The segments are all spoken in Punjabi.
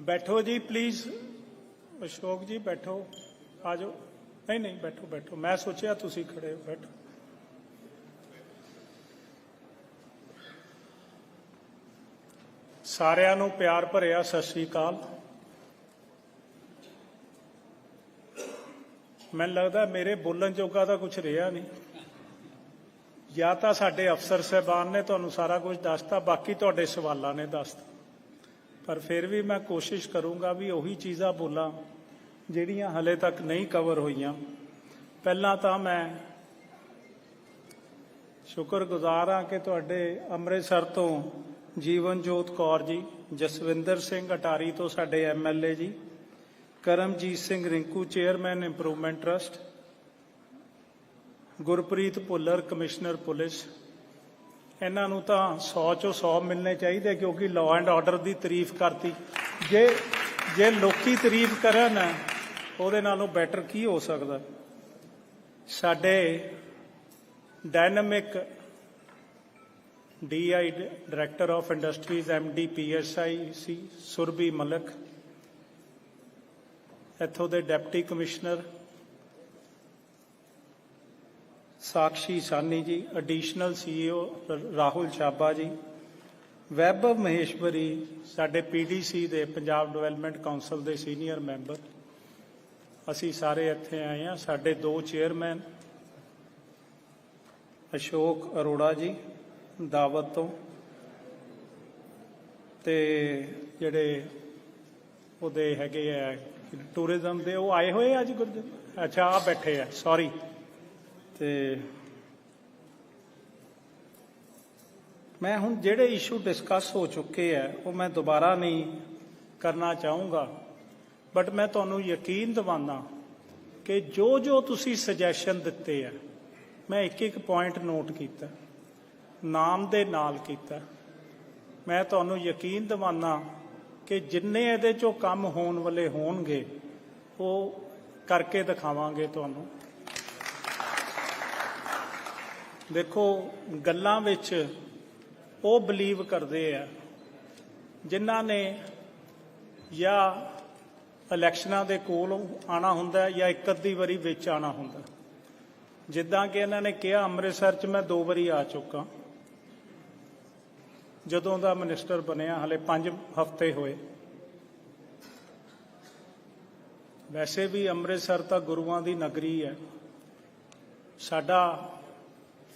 ਬੈਠੋ ਜੀ ਪਲੀਜ਼ ਅਸ਼ੋਕ ਜੀ, ਬੈਠੋ। ਆ ਜਾਓ। ਨਹੀਂ ਨਹੀਂ, ਬੈਠੋ ਬੈਠੋ। ਮੈਂ ਸੋਚਿਆ ਤੁਸੀਂ ਖੜੇ ਹੋ, ਬੈਠੋ। ਸਾਰਿਆਂ ਨੂੰ ਪਿਆਰ ਭਰਿਆ, ਸਤਿ ਸ੍ਰੀ ਅਕਾਲ। ਮੈਨੂੰ ਲੱਗਦਾ ਮੇਰੇ ਬੋਲਣ ਜੋਗਾ ਤਾਂ ਕੁਝ ਰਿਹਾ ਨਹੀਂ। ਜਾਂ ਤਾਂ ਸਾਡੇ ਅਫਸਰ ਸਹਿਬਾਨ ਨੇ ਤੁਹਾਨੂੰ ਸਾਰਾ ਕੁਝ ਦੱਸਤਾ, ਬਾਕੀ ਤੁਹਾਡੇ ਸਵਾਲਾਂ ਨੇ ਦੱਸਤਾ। ਪਰ ਫਿਰ ਵੀ ਮੈਂ ਕੋਸ਼ਿਸ਼ ਕਰੂੰਗਾ ਵੀ ਉਹੀ ਚੀਜ਼ਾਂ ਬੋਲਾਂ, ਜਿਹੜੀਆਂ ਹਲੇ ਤੱਕ ਨਹੀਂ ਕਵਰ ਹੋਈਆਂ। ਪਹਿਲਾਂ ਤਾਂ ਮੈਂ ਸ਼ੁਕਰਗੁਜ਼ਾਰ ਹਾਂ ਕਿ ਤੁਹਾਡੇ ਅੰਮ੍ਰਿਤਸਰ ਤੋਂ ਜੀਵਨਜੋਤ ਕੌਰ ਜੀ, ਜਸਵਿੰਦਰ ਸਿੰਘ ਅਟਾਰੀ ਤੋਂ ਸਾਡੇ MLA ji, Karamjit Singh Rinku, chairman improvement trust, Gurpreet Bhullar, commissioner police ਇਹਨਾਂ ਨੂੰ ਤਾਂ 100 ਚੋਂ 100 ਮਿਲਣੇ ਚਾਹੀਦੇ ਕਿਉਂਕਿ ਲਾਅ ਐਂਡ ਆਰਡਰ ਦੀ ਤਾਰੀਫ ਕਰਤੀ। ਜੇ ਜੇ ਲੋਕੀ ਤਾਰੀਫ ਕਰਨ, ਉਹਦੇ ਨਾਲੋਂ ਬੈਟਰ ਕੀ ਹੋ ਸਕਦਾ? ਸਾਡੇ dynamic DI director of industries MD PSI C Surbhi Malik ਇੱਥੋਂ ਦੇ deputy commissioner Sakshi Sawhney ji additional CEO Rahul Chaba ਜੀ। ਵੈਭਵ ਮਹੇਸ਼ਵਰੀ, ਸਾਡੇ ਪੀਡੀਸੀ ਦੇ ਪੰਜਾਬ ਡਿਵੈਲਪਮੈਂਟ ਕਾਉਂਸਲ ਦੇ ਸੀਨੀਅਰ ਮੈਂਬਰ। ਅਸੀਂ ਸਾਰੇ ਇੱਥੇ ਆਏ ਹਾਂ, ਸਾਡੇ ਦੋ ਚੇਅਰਮੈਨ, ਅਸ਼ੋਕ ਅਰੋੜਾ ਜੀ, ਦਾਵਤ ਤੋਂ। ਤੇ ਜਿਹੜੇ ਉਹਦੇ ਹੈਗੇ ਆ ਟੂਰਿਜ਼ਮ ਦੇ, ਉਹ ਆਏ ਹੋਏ ਅੱਜ ਗੁਰਦੁਆਰਾ? ਅੱਛਾ ਆ ਬੈਠੇ ਆ ਸੌਰੀ ਤੇ ਮੈਂ ਹੁਣ ਜਿਹੜੇ ਇਸ਼ੂ ਡਿਸਕਸ ਹੋ ਚੁੱਕੇ ਆ, ਉਹ ਮੈਂ ਦੁਬਾਰਾ ਨਹੀਂ ਕਰਨਾ ਚਾਹੂੰਗਾ। ਬਟ ਮੈਂ ਤੁਹਾਨੂੰ ਯਕੀਨ ਦਿਵਾਉਂਦਾ ਕਿ ਜੋ ਜੋ ਤੁਸੀਂ ਸੁਜੈਸ਼ਨ ਦਿੱਤੇ ਆ, ਮੈਂ ਇੱਕ ਇੱਕ ਪੁਆਇੰਟ ਨੋਟ ਕੀਤਾ, ਨਾਮ ਦੇ ਨਾਲ ਕੀਤਾ। ਮੈਂ ਤੁਹਾਨੂੰ ਯਕੀਨ ਦਿਵਾਨਾ ਕਿ ਜਿੰਨੇ ਇਹਦੇ ਚੋਂ ਕੰਮ ਹੋਣ ਵਾਲੇ ਹੋਣਗੇ, ਉਹ ਕਰਕੇ ਦਿਖਾਵਾਂਗੇ ਤੁਹਾਨੂੰ। ਦੇਖੋ, ਗੱਲਾਂ ਵਿੱਚ ਉਹ ਬਲੀਵ ਕਰਦੇ ਆ ਜਿਨ੍ਹਾਂ ਨੇ ਜਾਂ ਇਲੈਕਸ਼ਨਾਂ ਦੇ ਕੋਲ ਆਣਾ ਹੁੰਦਾ ਜਾਂ ਇੱਕ ਅੱਧੀ ਵਾਰੀ ਵਿੱਚ ਆਣਾ ਹੁੰਦਾ। ਜਿੱਦਾਂ ਕਿ ਇਹਨਾਂ ਨੇ ਕਿਹਾ, ਅੰਮ੍ਰਿਤਸਰ 'ਚ ਮੈਂ ਦੋ ਵਾਰੀ ਆ ਚੁੱਕਾ। ਜਦੋਂ ਦਾ ਮਿਨਿਸਟਰ ਬਣਿਆ, ਹਲੇ 5 ਹਫ਼ਤੇ ਹੋਏ। ਵੈਸੇ ਵੀ ਅੰਮ੍ਰਿਤਸਰ ਤਾਂ ਗੁਰੂਆਂ ਦੀ ਨਗਰੀ ਹੈ। ਸਾਡਾ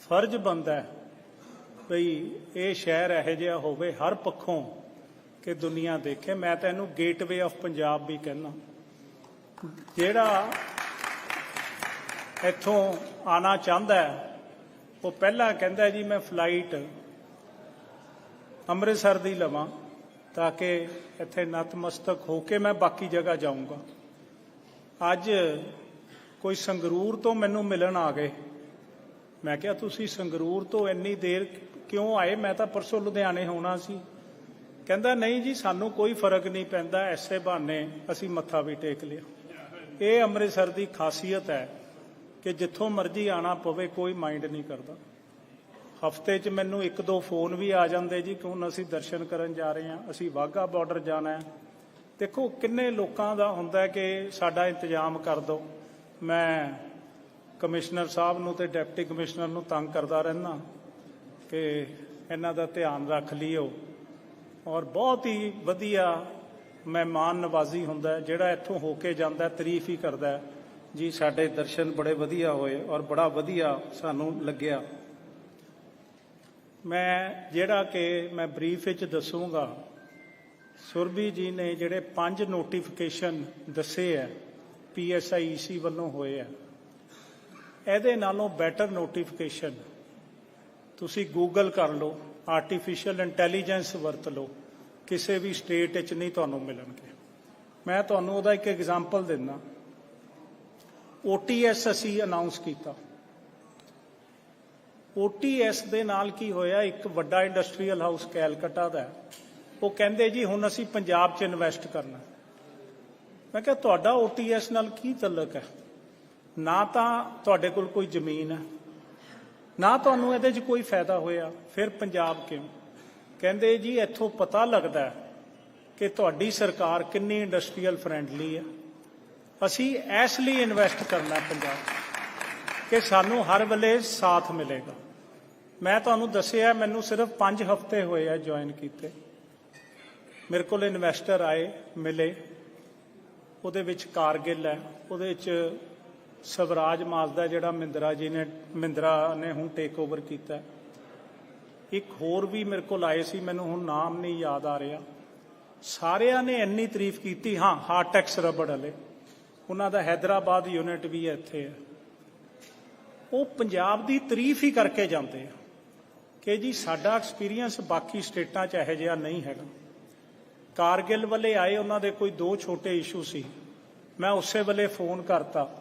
ਫਰਜ਼ ਬਣਦਾ ਹੈ ਭਈ ਇਹ ਸ਼ਹਿਰ ਇਹੋ ਜਿਹਾ ਹੋਵੇ, ਹਰ ਪੱਖੋਂ ਕਿ ਦੁਨੀਆ ਦੇਖੇ। ਮੈਂ ਤਾਂ ਇਹਨੂੰ ਗੇਟਵੇ ਆਫ ਪੰਜਾਬ ਵੀ ਕਹਿੰਦਾ। ਜਿਹੜਾ ਇੱਥੋਂ ਆਣਾ ਚਾਹੁੰਦਾ ਹੈ, ਉਹ ਪਹਿਲਾਂ ਕਹਿੰਦਾ ਜੀ, ਮੈਂ ਫਲਾਈਟ ਅੰਮ੍ਰਿਤਸਰ ਦੀ ਲਵਾਂ ਤਾਂ ਕਿ ਇੱਥੇ ਨਤਮਸਤਕ ਹੋ ਕੇ ਮੈਂ ਬਾਕੀ ਜਗ੍ਹਾ ਜਾਊਂਗਾ। ਅੱਜ ਕੋਈ ਸੰਗਰੂਰ ਤੋਂ ਮੈਨੂੰ ਮਿਲਣ ਆ ਗਏ। ਮੈਂ ਕਿਹਾ, ਤੁਸੀਂ ਸੰਗਰੂਰ ਤੋਂ ਇੰਨੀ ਦੇਰ ਕਿਉਂ ਆਏ? ਮੈਂ ਤਾਂ ਪਰਸੋਂ ਲੁਧਿਆਣੇ ਹੋਣਾ ਸੀ। ਕਹਿੰਦਾ, ਨਹੀਂ ਜੀ, ਸਾਨੂੰ ਕੋਈ ਫ਼ਰਕ ਨਹੀਂ ਪੈਂਦਾ, ਐਸੇ ਬਹਾਨੇ ਅਸੀਂ ਮੱਥਾ ਵੀ ਟੇਕ ਲਿਆ। ਇਹ ਅੰਮ੍ਰਿਤਸਰ ਦੀ ਖਾਸੀਅਤ ਹੈ ਕਿ ਜਿੱਥੋਂ ਮਰਜ਼ੀ ਆਣਾ ਪਵੇ, ਕੋਈ ਮਾਈਂਡ ਨਹੀਂ ਕਰਦਾ। ਹਫ਼ਤੇ 'ਚ ਮੈਨੂੰ ਇੱਕ ਦੋ ਫੋਨ ਵੀ ਆ ਜਾਂਦੇ ਜੀ, ਕਿ ਹੁਣ ਅਸੀਂ ਦਰਸ਼ਨ ਕਰਨ ਜਾ ਰਹੇ ਹਾਂ, ਅਸੀਂ ਵਾਹਗਾ ਬਾਰਡਰ ਜਾਣਾ ਹੈ। ਦੇਖੋ, ਕਿੰਨੇ ਲੋਕਾਂ ਦਾ ਹੁੰਦਾ ਕਿ ਸਾਡਾ ਇੰਤਜ਼ਾਮ ਕਰ ਦਿਓ। ਮੈਂ ਕਮਿਸ਼ਨਰ ਸਾਹਿਬ ਨੂੰ ਤੇ ਡਿਪਟੀ ਕਮਿਸ਼ਨਰ ਨੂੰ ਤੰਗ ਕਰਦਾ ਰਹਿਣਾ ਕਿ ਇਹਨਾਂ ਦਾ ਧਿਆਨ ਰੱਖ ਲਿਓ। ਔਰ ਬਹੁਤ ਹੀ ਵਧੀਆ ਮਹਿਮਾਨ ਨਵਾਜ਼ੀ ਹੁੰਦਾ ਜਿਹੜਾ ਇੱਥੋਂ ਹੋ ਕੇ ਜਾਂਦਾ ਤਾਰੀਫ ਹੀ ਕਰਦਾ ਜੀ, ਸਾਡੇ ਦਰਸ਼ਨ ਬੜੇ ਵਧੀਆ ਹੋਏ ਔਰ ਬੜਾ ਵਧੀਆ ਸਾਨੂੰ ਲੱਗਿਆ। ਮੈਂ ਜਿਹੜਾ ਕਿ ਮੈਂ ਬਰੀਫ ਵਿੱਚ ਦੱਸੂਗਾ ਸੁਰਬੀ ਜੀ ਨੇ ਜਿਹੜੇ ਪੰਜ ਨੋਟੀਫਿਕੇਸ਼ਨ ਦੱਸੇ ਆ ਪੀਐਸਆਈਸੀ ਵੱਲੋਂ ਹੋਏ ਆ ਇਹਦੇ ਨਾਲੋਂ ਬੈਟਰ ਨੋਟੀਫਿਕੇਸ਼ਨ ਤੁਸੀਂ ਗੂਗਲ ਕਰ ਲਓ ਆਰਟੀਫੀਸ਼ੀਅਲ ਇੰਟੈਲੀਜੈਂਸ ਵਰਤ ਲਓ, ਕਿਸੇ ਵੀ ਸਟੇਟ ਵਿੱਚ ਨਹੀਂ ਤੁਹਾਨੂੰ ਮਿਲਣਗੇ। ਮੈਂ ਤੁਹਾਨੂੰ ਉਹਦਾ ਇੱਕ ਐਗਜ਼ਾਮਪਲ ਦਿੰਦਾ। OTS ਅਸੀਂ ਅਨਾਉਂਸ ਕੀਤਾ। OTS ਦੇ ਨਾਲ ਕੀ ਹੋਇਆ, ਇੱਕ ਵੱਡਾ ਇੰਡਸਟਰੀਅਲ ਹਾਊਸ ਕੈਲਕਟਾ ਦਾ ਉਹ ਕਹਿੰਦੇ ਜੀ, ਹੁਣ ਅਸੀਂ ਪੰਜਾਬ 'ਚ ਇਨਵੈਸਟ ਕਰਨਾ। ਮੈਂ ਕਿਹਾ, ਤੁਹਾਡਾ OTS ਨਾਲ ਕੀ ਤਲਕ ਹੈ? ਨਾ ਤਾਂ ਤੁਹਾਡੇ ਕੋਲ ਕੋਈ ਜ਼ਮੀਨ ਹੈ, ਨਾ ਤੁਹਾਨੂੰ ਇਹਦੇ 'ਚ ਕੋਈ ਫਾਇਦਾ ਹੋਇਆ, ਫਿਰ ਪੰਜਾਬ ਕਿਉਂ? ਕਹਿੰਦੇ ਜੀ, ਇੱਥੋਂ ਪਤਾ ਲੱਗਦਾ ਕਿ ਤੁਹਾਡੀ ਸਰਕਾਰ ਕਿੰਨੀ ਇੰਡਸਟਰੀਅਲ ਫ੍ਰੈਂਡਲੀ ਹੈ। ਅਸੀਂ ਇਸ ਲਈ ਇਨਵੈਸਟ ਕਰਨਾ ਪੰਜਾਬ ਕਿ ਸਾਨੂੰ ਹਰ ਵੇਲੇ ਸਾਥ ਮਿਲੇਗਾ। ਮੈਂ ਤੁਹਾਨੂੰ ਦੱਸਿਆ, ਮੈਨੂੰ ਸਿਰਫ 5 ਹਫ਼ਤੇ ਹੋਏ ਆ ਜੁਆਇਨ ਕੀਤੇ। ਮੇਰੇ ਕੋਲ ਇਨਵੈਸਟਰ ਆਏ, ਮਿਲੇ। ਉਹਦੇ ਵਿੱਚ ਕਾਰਗਿਲ ਹੈ, ਉਹਦੇ ਵਿੱਚ ਸਵਰਾਜ ਮਾਜ਼ਦਾ ਜਿਹੜਾ ਮਹਿੰਦਰਾ ਜੀ ਨੇ, ਮਹਿੰਦਰਾ ਨੇ ਹੁਣ ਟੇਕ ਓਵਰ ਕੀਤਾ। ਇੱਕ ਹੋਰ ਵੀ ਮੇਰੇ ਕੋਲ ਆਏ ਸੀ, ਮੈਨੂੰ ਹੁਣ ਨਾਮ ਨਹੀਂ ਯਾਦ ਆ ਰਿਹਾ। ਸਾਰਿਆਂ ਨੇ ਇੰਨੀ ਤਾਰੀਫ ਕੀਤੀ, ਹਾਂ ਹਾਰਟੈਕਸ ਰਬੜ ਵਾਲੇ। ਉਹਨਾਂ ਦਾ ਹੈਦਰਾਬਾਦ ਯੂਨਿਟ ਵੀ ਇੱਥੇ ਹੈ। ਉਹ ਪੰਜਾਬ ਦੀ ਤਾਰੀਫ ਹੀ ਕਰਕੇ ਜਾਂਦੇ ਆ ਕਿ ਜੀ ਸਾਡਾ ਐਕਸਪੀਰੀਅੰਸ ਬਾਕੀ ਸਟੇਟਾਂ 'ਚ ਇਹੋ ਜਿਹਾ ਨਹੀਂ ਹੈਗਾ। ਕਾਰਗਿਲ ਵਾਲੇ ਆਏ, ਉਹਨਾਂ ਦੇ ਕੋਈ ਦੋ ਛੋਟੇ ਇਸ਼ੂ ਸੀ। ਮੈਂ ਉਸੇ ਵੇਲੇ ਫੋਨ ਕਰਤਾ।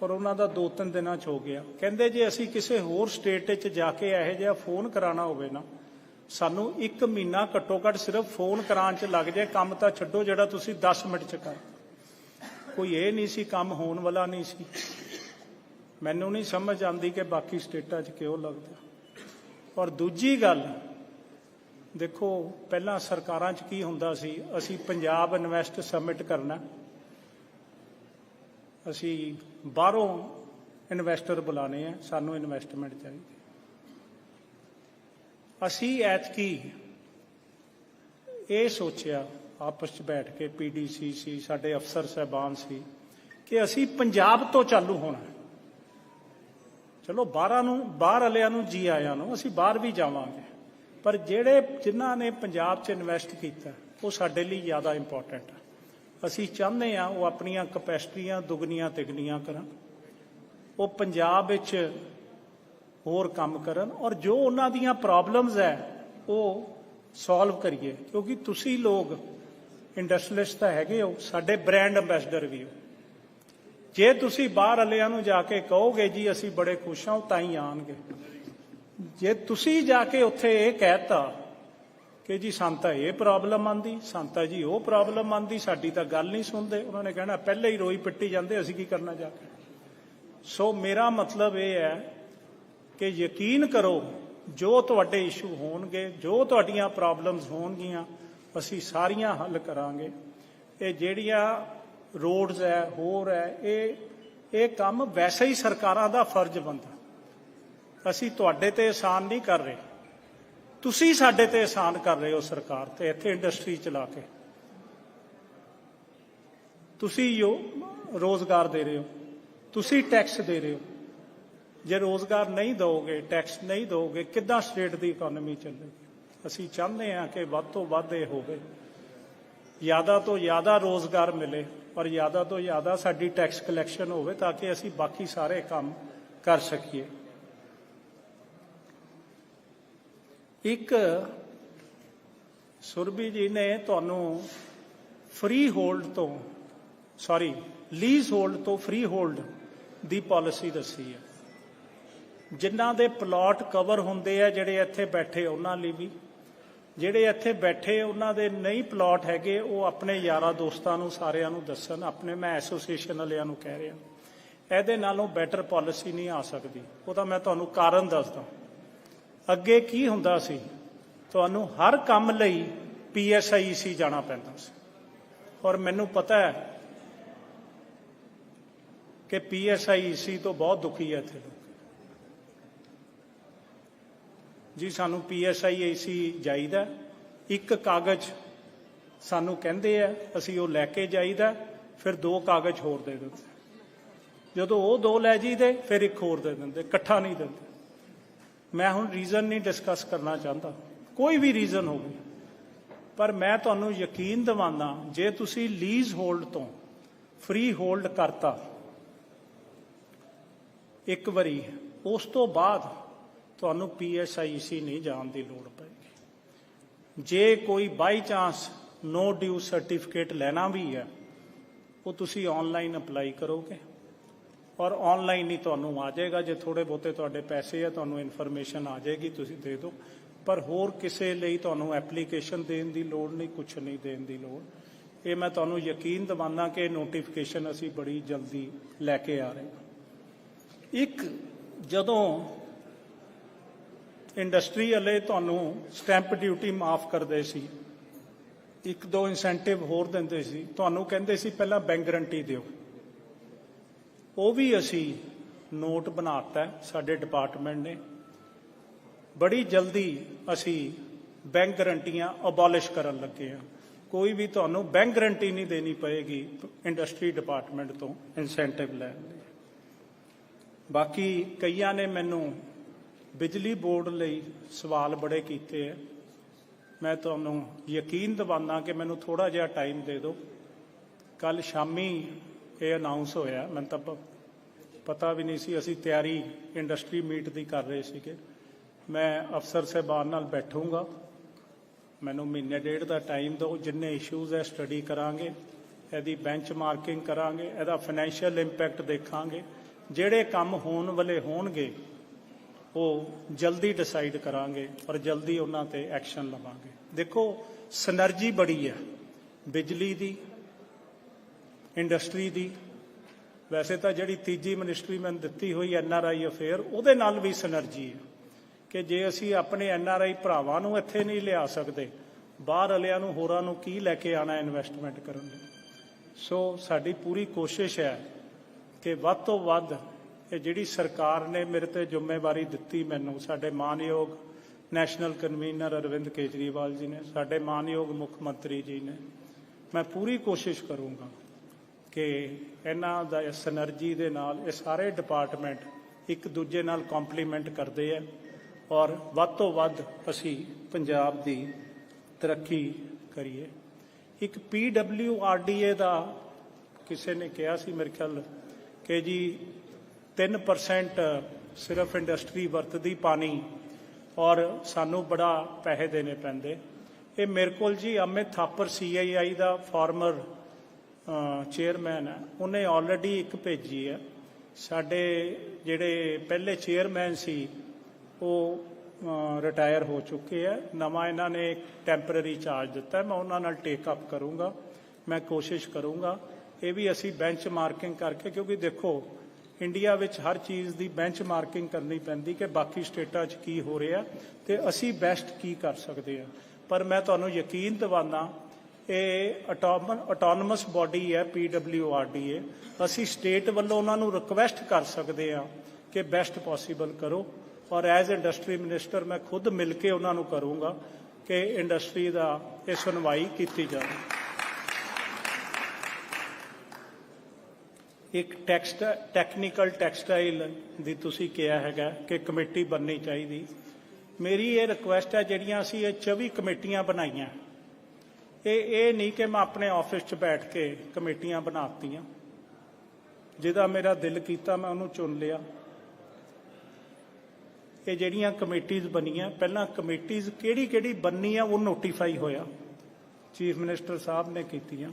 ਪਰ ਉਹਨਾਂ ਦਾ ਦੋ ਤਿੰਨ ਦਿਨਾਂ 'ਚ ਹੋ ਗਿਆ। ਕਹਿੰਦੇ ਜੇ ਅਸੀਂ ਕਿਸੇ ਹੋਰ ਸਟੇਟ 'ਚ ਜਾ ਕੇ ਇਹੋ ਜਿਹਾ ਫੋਨ ਕਰਾਉਣਾ ਹੋਵੇ ਨਾ, ਸਾਨੂੰ 1 ਮਹੀਨਾ ਘੱਟੋ ਘੱਟ ਸਿਰਫ ਫੋਨ ਕਰਾਉਣ 'ਚ ਲੱਗ ਜਾਏ, ਕੰਮ ਤਾਂ ਛੱਡੋ ਜਿਹੜਾ ਤੁਸੀਂ 10 ਮਿੰਟ 'ਚ ਕਰ। ਕੋਈ ਇਹ ਨਹੀਂ ਸੀ ਕੰਮ ਹੋਣ ਵਾਲਾ ਨਹੀਂ ਸੀ। ਮੈਨੂੰ ਨਹੀਂ ਸਮਝ ਆਉਂਦੀ ਕਿ ਬਾਕੀ ਸਟੇਟਾਂ 'ਚ ਕਿਉਂ ਲੱਗਦਾ। ਔਰ ਦੂਜੀ ਗੱਲ, ਦੇਖੋ, ਪਹਿਲਾਂ ਸਰਕਾਰਾਂ 'ਚ ਕੀ ਹੁੰਦਾ ਸੀ, ਅਸੀਂ ਪੰਜਾਬ ਇਨਵੈਸਟ ਸਮਿਟ ਕਰਨਾ। ਅਸੀਂ ਬਾਹਰੋਂ ਇਨਵੈਸਟਰ ਬੁਲਾਣੇ ਆ, ਸਾਨੂੰ ਇਨਵੈਸਟਮੈਂਟ ਚਾਹੀਦੀ ਅਸੀਂ ਐਤਕੀ ਇਹ ਸੋਚਿਆ, ਆਪਸ 'ਚ ਬੈਠ ਕੇ ਪੀਡੀਸੀ ਸੀ, ਸਾਡੇ ਅਫਸਰ ਸਹਿਬਾਨ ਸੀ, ਕਿ ਅਸੀਂ ਪੰਜਾਬ ਤੋਂ ਚਾਲੂ ਹੋਣਾ ਚਲੋ, ਬਾਹਰਾਂ ਨੂੰ, ਬਾਹਰ ਵਾਲਿਆਂ ਨੂੰ ਜੀ ਆਇਆਂ ਨੂੰ, ਅਸੀਂ ਬਾਹਰ ਵੀ ਜਾਵਾਂਗੇ। ਪਰ ਜਿਹੜੇ, ਜਿਨ੍ਹਾਂ ਨੇ ਪੰਜਾਬ 'ਚ ਇਨਵੈਸਟ ਕੀਤਾ, ਉਹ ਸਾਡੇ ਲਈ ਜ਼ਿਆਦਾ ਇੰਪੋਰਟੈਂਟ ਹੈ ਅਸੀਂ ਚਾਹੁੰਦੇ ਆ ਉਹ ਆਪਣੀਆਂ ਕਪੈਸਿਟੀਆਂ ਦੁੱਗਣੀਆਂ ਤਿਗਣੀਆਂ ਕਰਨ, ਉਹ ਪੰਜਾਬ ਵਿੱਚ ਹੋਰ ਕੰਮ ਕਰਨ ਔਰ ਜੋ ਉਹਨਾਂ ਦੀਆਂ ਪ੍ਰੋਬਲਮਸ ਹੈ ਉਹ ਸੋਲਵ ਕਰੀਏ, ਕਿਉਂਕਿ ਤੁਸੀਂ ਲੋਕ ਇੰਡਸਟਰੀਲਿਸਟ ਤਾਂ ਹੈਗੇ ਹੋ, ਸਾਡੇ ਬ੍ਰਾਂਡ ਐਂਬੈਸਡਰ ਵੀ ਹੋ। ਜੇ ਤੁਸੀਂ ਬਾਹਰ ਵਾਲਿਆਂ ਨੂੰ ਜਾ ਕੇ ਕਹੋਗੇ, ਜੀ, ਅਸੀਂ ਬੜੇ ਖੁਸ਼ ਹਾਂ, ਉਹ ਤਾਂ ਹੀ ਆਣਗੇ ਜੇ ਤੁਸੀਂ ਜਾ ਕੇ ਉੱਥੇ ਇਹ ਕਹਿਤਾ ਕਿ ਜੀ ਸੰਤਾ ਇਹ ਪ੍ਰੋਬਲਮ ਆਂਦੀ ਸੰਤਾ ਜੀ ਉਹ ਪ੍ਰੋਬਲਮ ਆਂਦੀ, ਸਾਡੀ ਤਾਂ ਗੱਲ ਨਹੀਂ ਸੁਣਦੇ। ਉਹਨਾਂ ਨੇ ਕਹਿਣਾ, ਪਹਿਲਾਂ ਹੀ ਰੋਈ ਪਿੱਟੀ ਜਾਂਦੇ, ਅਸੀਂ ਕੀ ਕਰਨਾ ਜਾ ਕੇ? ਸੋ ਮੇਰਾ ਮਤਲਬ ਇਹ ਹੈ ਕਿ ਯਕੀਨ ਕਰੋ, ਜੋ ਤੁਹਾਡੇ ਇਸ਼ੂ ਹੋਣਗੇ, ਜੋ ਤੁਹਾਡੀਆਂ ਪ੍ਰੋਬਲਮਸ ਹੋਣਗੀਆਂ, ਅਸੀਂ ਸਾਰੀਆਂ ਹੱਲ ਕਰਾਂਗੇ। ਇਹ ਜਿਹੜੀਆਂ ਰੋਡਸ ਹੈ, ਹੋਰ ਹੈ, ਇਹ ਇਹ ਕੰਮ ਵੈਸੇ ਹੀ ਸਰਕਾਰਾਂ ਦਾ ਫਰਜ਼ ਬਣਦਾ। ਅਸੀਂ ਤੁਹਾਡੇ ਤੇ ਆਸਾਨ ਨਹੀਂ ਕਰ ਰਹੇ। ਤੁਸੀਂ ਸਾਡੇ ਤੇ ਆਸਾਨ ਕਰ ਰਹੇ ਹੋ ਸਰਕਾਰ ਤੇ, ਇੱਥੇ ਇੰਡਸਟਰੀ ਚਲਾ ਕੇ। ਤੁਸੀਂ ਯੋ ਰੋਜ਼ਗਾਰ ਦੇ ਰਹੇ ਹੋ, ਤੁਸੀਂ ਟੈਕਸ ਦੇ ਰਹੇ ਹੋ। ਜੇ ਰੋਜ਼ਗਾਰ ਨਹੀਂ ਦਿਓਗੇ ਟੈਕਸ ਨਹੀਂ ਦਿਓਗੇ, ਕਿੱਦਾਂ ਸਟੇਟ ਦੀ ਇਕਨੋਮੀ ਚੱਲੇਗੀ? ਅਸੀਂ ਚਾਹੁੰਦੇ ਹਾਂ ਕਿ ਵੱਧ ਤੋਂ ਵੱਧ ਇਹ ਹੋਵੇ। ਜ਼ਿਆਦਾ ਤੋਂ ਜ਼ਿਆਦਾ ਰੋਜ਼ਗਾਰ ਮਿਲੇ, ਪਰ ਜ਼ਿਆਦਾ ਤੋਂ ਜ਼ਿਆਦਾ ਸਾਡੀ ਟੈਕਸ ਕਲੈਕਸ਼ਨ ਹੋਵੇ ਤਾਂ ਕਿ ਅਸੀਂ ਬਾਕੀ ਸਾਰੇ ਕੰਮ ਕਰ ਸਕੀਏ। ਇੱਕ ਸੁਰਬੀ ਜੀ ਨੇ ਤੁਹਾਨੂੰ ਫ੍ਰੀ ਹੋਲਡ ਤੋਂ ਸੌਰੀ ਲੀਜ਼ ਹੋਲਡ ਤੋਂ ਫ੍ਰੀ ਹੋਲਡ ਦੀ ਪਾਲਿਸੀ ਦੱਸੀ ਹੈ। ਜਿਨ੍ਹਾਂ ਦੇ ਪਲਾਟ ਕਵਰ ਹੁੰਦੇ ਆ ਜਿਹੜੇ ਇੱਥੇ ਬੈਠੇ ਉਹਨਾਂ ਲਈ ਵੀ। ਜਿਹੜੇ ਇੱਥੇ ਬੈਠੇ ਉਹਨਾਂ ਦੇ ਨਹੀਂ ਪਲਾਟ ਹੈਗੇ, ਉਹ ਆਪਣੇ ਯਾਰਾਂ ਦੋਸਤਾਂ ਨੂੰ ਸਾਰਿਆਂ ਨੂੰ ਦੱਸਣ, ਆਪਣੇ ਮੈਂ ਐਸੋਸੀਏਸ਼ਨ ਵਾਲਿਆਂ ਨੂੰ ਕਹਿ ਰਿਹਾ। ਇਹਦੇ ਨਾਲੋਂ ਬੈਟਰ ਪਾਲਿਸੀ ਨਹੀਂ ਆ ਸਕਦੀ। ਉਹਦਾ ਮੈਂ ਤੁਹਾਨੂੰ ਕਾਰਨ ਦੱਸਦਾ। ਅੱਗੇ ਕੀ ਹੁੰਦਾ ਸੀ? ਤੁਹਾਨੂੰ ਹਰ ਕੰਮ ਲਈ ਪੀਐਸਆਈਸੀ ਜਾਣਾ ਪੈਂਦਾ ਸੀ। ਔਰ ਮੈਨੂੰ ਪਤਾ ਹੈ ਕਿ ਪੀਐਸਆਈਸੀ ਤੋਂ ਬਹੁਤ ਦੁਖੀ ਹੈ ਇੱਥੇ ਲੋਕ। ਜੀ, ਸਾਨੂੰ ਪੀਐਸਆਈਏਸੀ ਜਾਈਦਾ ਇੱਕ ਕਾਗਜ਼ ਸਾਨੂੰ ਕਹਿੰਦੇ ਆ, ਅਸੀਂ ਉਹ ਲੈ ਕੇ ਜਾਈਦਾ ਫਿਰ ਦੋ ਕਾਗਜ਼ ਹੋਰ ਦੇ ਦਿੰਦੇ। ਜਦੋਂ ਉਹ ਦੋ ਲੈ ਜੀਦੇ ਫਿਰ ਇੱਕ ਹੋਰ ਦੇ ਦਿੰਦੇ, ਇਕੱਠਾ ਨਹੀਂ ਦਿੰਦੇ। ਮੈਂ ਹੁਣ ਰੀਜ਼ਨ ਨਹੀਂ ਡਿਸਕਸ ਕਰਨਾ ਚਾਹੁੰਦਾ। ਕੋਈ ਵੀ ਰੀਜ਼ਨ ਹੋਵੇ। ਪਰ ਮੈਂ ਤੁਹਾਨੂੰ ਯਕੀਨ ਦਿਵਾਉਂਦਾ, ਜੇ ਤੁਸੀਂ ਲੀਜ਼ ਹੋਲਡ ਤੋਂ ਫ੍ਰੀ ਹੋਲਡ ਕਰਤਾ, ਇੱਕ ਵਾਰੀ, ਉਸ ਤੋਂ ਬਾਅਦ ਤੁਹਾਨੂੰ ਪੀਐਸਆਈਸੀ ਨਹੀਂ ਜਾਣ ਦੀ ਲੋੜ ਪਏਗੀ। ਜੇ ਕੋਈ by chance no due certificate ਲੈਣਾ ਵੀ ਹੈ, ਉਹ ਤੁਸੀਂ ਆਨਲਾਈਨ ਅਪਲਾਈ ਕਰੋਗੇ। ਔਰ ਆਨਲਾਈਨ ਹੀ ਤੁਹਾਨੂੰ ਆ ਜਾਏਗਾ। ਜੇ ਥੋੜੇ ਬਹੁਤੇ ਤੁਹਾਡੇ ਪੈਸੇ ਆ, ਤੁਹਾਨੂੰ ਇਨਫੋਰਮੇਸ਼ਨ ਆ ਜਾਏਗੀ, ਤੁਸੀਂ ਦੇ ਦਿਓ। ਪਰ ਹੋਰ ਕਿਸੇ ਲਈ ਤੁਹਾਨੂੰ ਐਪਲੀਕੇਸ਼ਨ ਦੇਣ ਦੀ ਲੋੜ ਨਹੀਂ ਕੁਝ ਨਹੀਂ ਦੇਣ ਦੀ ਲੋੜ। ਇਹ ਮੈਂ ਤੁਹਾਨੂੰ ਯਕੀਨ ਦਿਵਾਨਾ ਕਿ ਨੋਟੀਫਿਕੇਸ਼ਨ ਅਸੀਂ ਬੜੀ ਜਲਦੀ ਲੈ ਕੇ ਆ ਰਹੇ ਹਾਂ। ਇੱਕ, ਜਦੋਂ ਇੰਡਸਟਰੀ ਵਾਲੇ ਤੁਹਾਨੂੰ ਸਟੈਂਪ ਡਿਊਟੀ ਮਾਫ ਕਰਦੇ ਸੀ, ਇੱਕ ਦੋ ਇਨਸੈਂਟਿਵ ਹੋਰ ਦਿੰਦੇ ਸੀ, ਤੁਹਾਨੂੰ ਕਹਿੰਦੇ ਸੀ ਪਹਿਲਾਂ ਬੈਂਕ ਗਰੰਟੀ ਦਿਓ। ਉਹ ਵੀ ਅਸੀਂ ਨੋਟ ਬਣਾਤਾ ਸਾਡੇ ਡਿਪਾਰਟਮੈਂਟ ਨੇ। ਬੜੀ ਜਲਦੀ ਅਸੀਂ ਬੈਂਕ ਗਰੰਟੀਆਂ ਅਬੋਲਿਸ਼ ਕਰਨ ਲੱਗੇ ਆ ਕੋਈ ਵੀ ਤੁਹਾਨੂੰ ਬੈਂਕ ਗਰੰਟੀ ਨਹੀਂ ਦੇਣੀ ਪਏਗੀ ਇੰਡਸਟਰੀ ਡਿਪਾਰਟਮੈਂਟ ਤੋਂ ਇਨਸੈਂਟਿਵ ਲੈਣ ਲਈ। ਬਾਕੀ ਕਈਆਂ ਨੇ ਮੈਨੂੰ ਬਿਜਲੀ ਬੋਰਡ ਲਈ ਸਵਾਲ ਬੜੇ ਕੀਤੇ ਆ ਮੈਂ ਤੁਹਾਨੂੰ ਯਕੀਨ ਦਿਵਾਉਂਦਾ ਕਿ ਮੈਨੂੰ ਥੋੜਾ ਜਿਹਾ ਟਾਈਮ ਦੇ ਦਿਓ। ਕੱਲ ਸ਼ਾਮੀ ਇਹ ਅਨਾਉਂਸ ਹੋਇਆ, ਮੈਨੂੰ ਤਾਂ ਪਤਾ ਵੀ ਨਹੀਂ ਸੀ, ਅਸੀਂ ਤਿਆਰੀ ਇੰਡਸਟਰੀ ਮੀਟ ਦੀ ਕਰ ਰਹੇ ਸੀਗੇ। ਮੈਂ ਅਫਸਰ ਸਾਹਿਬਾਨ ਨਾਲ ਬੈਠੂੰਗਾ। ਮੈਨੂੰ ਮਹੀਨੇ ਡੇਢ ਦਾ ਟਾਈਮ ਦਿਓ, ਜਿੰਨੇ ਇਸ਼ੂਜ਼ ਹੈ ਸਟੱਡੀ ਕਰਾਂਗੇ, ਇਹਦੀ ਬੈਂਚਮਾਰਕਿੰਗ ਕਰਾਂਗੇ, ਇਹਦਾ ਫਾਈਨੈਂਸ਼ੀਅਲ ਇੰਪੈਕਟ ਦੇਖਾਂਗੇ। ਜਿਹੜੇ ਕੰਮ ਹੋਣ ਵਾਲੇ ਹੋਣਗੇ, ਉਹ ਜਲਦੀ ਡਿਸਾਈਡ ਕਰਾਂਗੇ, ਔਰ ਜਲਦੀ ਉਹਨਾਂ ਤੇ ਐਕਸ਼ਨ ਲਵਾਂਗੇ। ਦੇਖੋ ਸਿਨਰਜੀ ਬੜੀ ਹੈ, ਬਿਜਲੀ ਦੀ ਇੰਡਸਟਰੀ ਦੀ। ਵੈਸੇ ਤਾਂ ਜਿਹੜੀ ਤੀਜੀ ਮਿਨਿਸਟਰੀ ਮੈਨੂੰ ਦਿੱਤੀ ਹੋਈ ਐਨ ਆਰ ਆਈ ਅਫੇਅਰ, ਉਹਦੇ ਨਾਲ ਵੀ ਸਿਨਰਜੀ ਹੈ ਕਿ ਜੇ ਅਸੀਂ ਆਪਣੇ ਐਨ ਆਰ ਆਈ ਭਰਾਵਾਂ ਨੂੰ ਇੱਥੇ ਨਹੀਂ ਲਿਆ ਸਕਦੇ, ਬਾਹਰ ਵਾਲਿਆਂ ਨੂੰ, ਹੋਰਾਂ ਨੂੰ ਕੀ ਲੈ ਕੇ ਆਣਾ ਇਨਵੈਸਟਮੈਂਟ ਕਰਨ ਲਈ? ਸੋ ਸਾਡੀ ਪੂਰੀ ਕੋਸ਼ਿਸ਼ ਹੈ ਕਿ ਵੱਧ ਤੋਂ ਵੱਧ ਇਹ ਜਿਹੜੀ ਸਰਕਾਰ ਨੇ ਮੇਰੇ ਤੇ ਜ਼ਿੰਮੇਵਾਰੀ ਦਿੱਤੀ ਮੈਨੂੰ, ਸਾਡੇ ਮਾਨਯੋਗ ਨੈਸ਼ਨਲ ਕਨਵੀਨਰ ਅਰਵਿੰਦ ਕੇਜਰੀਵਾਲ ਜੀ ਨੇ, ਸਾਡੇ ਮਾਨਯੋਗ ਮੁੱਖ ਮੰਤਰੀ ਜੀ ਨੇ, ਮੈਂ ਪੂਰੀ ਕੋਸ਼ਿਸ਼ ਕਰੂੰਗਾ ਕਿ ਇਹਨਾਂ ਦਾ ਇਸ ਸਿਨਰਜੀ ਦੇ ਨਾਲ ਇਹ ਸਾਰੇ ਡਿਪਾਰਟਮੈਂਟ ਇੱਕ ਦੂਜੇ ਨਾਲ ਕੰਪਲੀਮੈਂਟ ਕਰਦੇ ਆ ਔਰ ਵੱਧ ਤੋਂ ਵੱਧ ਅਸੀਂ ਪੰਜਾਬ ਦੀ ਤਰੱਕੀ ਕਰੀਏ। ਇੱਕ ਪੀਡਬਲਿਊਆਰਡੀਏ ਦਾ ਕਿਸੇ ਨੇ ਕਿਹਾ ਸੀ ਮੇਰੇ ਖਿਆਲ ਕਿ ਜੀ 3% ਸਿਰਫ ਇੰਡਸਟਰੀ ਵਰਤਦੀ ਪਾਣੀ ਔਰ ਸਾਨੂੰ ਬੜਾ ਪੈਸੇ ਦੇਣੇ ਪੈਂਦੇ। ਇਹ ਮੇਰੇ ਕੋਲ ਜੀ ਅਮਿਤ ਥਾਪਰ ਸੀਆਈਆਈ ਦਾ ਫਾਰਮਰ ਚੇਅਰਮੈਨ ਹੈ ਉਹਨੇ ਆਲਰੇਡੀ ਇੱਕ ਭੇਜੀ ਹੈ ਸਾਡੇ ਜਿਹੜੇ ਪਹਿਲੇ ਚੇਅਰਮੈਨ ਸੀ, ਉਹ ਰਿਟਾਇਰ ਹੋ ਚੁੱਕੇ ਆ। ਨਵਾਂ ਇਹਨਾਂ ਨੇ ਟੈਂਪਰੇਰੀ ਚਾਰਜ ਦਿੱਤਾ, ਮੈਂ ਉਹਨਾਂ ਨਾਲ ਟੇਕ ਅਪ ਕਰੂੰਗਾ, ਮੈਂ ਕੋਸ਼ਿਸ਼ ਕਰੂੰਗਾ। ਇਹ ਵੀ ਅਸੀਂ ਬੈਂਚ ਮਾਰਕਿੰਗ ਕਰਕੇ, ਕਿਉਂਕਿ ਦੇਖੋ ਇੰਡੀਆ ਵਿੱਚ ਹਰ ਚੀਜ਼ ਦੀ ਬੈਂਚ ਮਾਰਕਿੰਗ ਕਰਨੀ ਪੈਂਦੀ ਕਿ ਬਾਕੀ ਸਟੇਟਾਂ 'ਚ ਕੀ ਹੋ ਰਿਹਾ ਤੇ ਅਸੀਂ ਬੈਸਟ ਕੀ ਕਰ ਸਕਦੇ ਆ। ਪਰ ਮੈਂ ਤੁਹਾਨੂੰ ਯਕੀਨ ਦਿਵਾਨਾ ਇਹ ਆਟੋਨਮਸ ਬਾਡੀ ਹੈ ਪੀਡਬਲਿਊਆਰਡੀਏ ਅਸੀਂ ਸਟੇਟ ਵੱਲੋਂ ਉਹਨਾਂ ਨੂੰ ਰਿਕਵੈਸਟ ਕਰ ਸਕਦੇ ਆ ਕਿ ਬੈਸਟ ਪੋਸੀਬਲ ਕਰੋ ਔਰ ਐਜ਼ ਇੰਡਸਟਰੀ ਮਿਨਿਸਟਰ ਮੈਂ ਖੁਦ ਮਿਲ ਕੇ ਉਹਨਾਂ ਨੂੰ ਕਰੂੰਗਾ ਕਿ ਇੰਡਸਟਰੀ ਦਾ ਇਹ ਸੁਣਵਾਈ ਕੀਤੀ ਜਾਵੇ। ਇੱਕ ਟੈਕਸਟ ਟੈਕਨੀਕਲ ਟੈਕਸਟਾਈਲ ਦੀ ਤੁਸੀਂ ਕਿਹਾ ਹੈਗਾ ਕਿ ਕਮੇਟੀ ਬਣਨੀ ਚਾਹੀਦੀ। ਮੇਰੀ ਇਹ ਰਿਕੁਐਸਟ ਹੈ ਜਿਹੜੀਆਂ ਅਸੀਂ ਇਹ 24 ਕਮੇਟੀਆਂ ਬਣਾਈਆਂ ਇਹ ਇਹ ਨਹੀਂ ਕਿ ਮੈਂ ਆਪਣੇ ਆਫਿਸ 'ਚ ਬੈਠ ਕੇ ਕਮੇਟੀਆਂ ਬਣਾਤੀਆਂ। ਜਿਹਦਾ ਮੇਰਾ ਦਿਲ ਕੀਤਾ ਮੈਂ ਉਹਨੂੰ ਚੁਣ ਲਿਆ। ਇਹ ਜਿਹੜੀਆਂ ਕਮੇਟੀਆਂ ਬਣੀਆਂ, ਪਹਿਲਾਂ ਕਮੇਟੀਆਂ ਕਿਹੜੀ ਕਿਹੜੀ ਬਣਨੀ ਆ ਉਹ ਨੋਟੀਫਾਈ ਹੋਇਆ। ਚੀਫ ਮਿਨਿਸਟਰ ਸਾਹਿਬ ਨੇ ਕੀਤੀਆਂ।